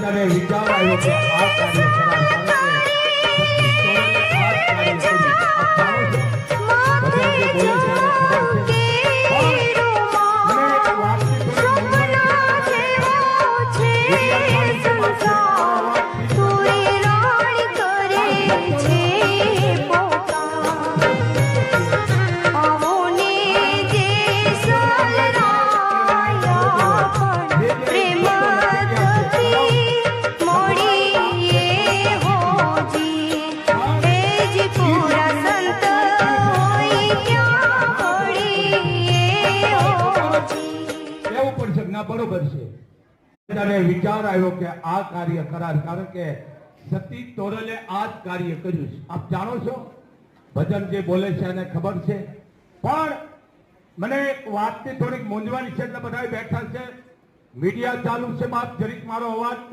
ત્યારે વિચાર આવ્યો કે આ કાર્ય ખરા છો બધા બોલે છે છે એવું પણ છે ના બરોબર છે. વિચાર આવ્યો કે આ કાર્ય કરાર, કારણ કે સતી તોરલે આ જ કાર્ય કર્યું છે. આપ જાણો છો? ભજન જે બોલે છે એને ખબર છે. પણ મને વાતની થોડીક મૂંઝવાની છે એટલે બધા બેઠા છે. મીડિયા ચાલુ છે, બાપ, જરીક મારો અવાજ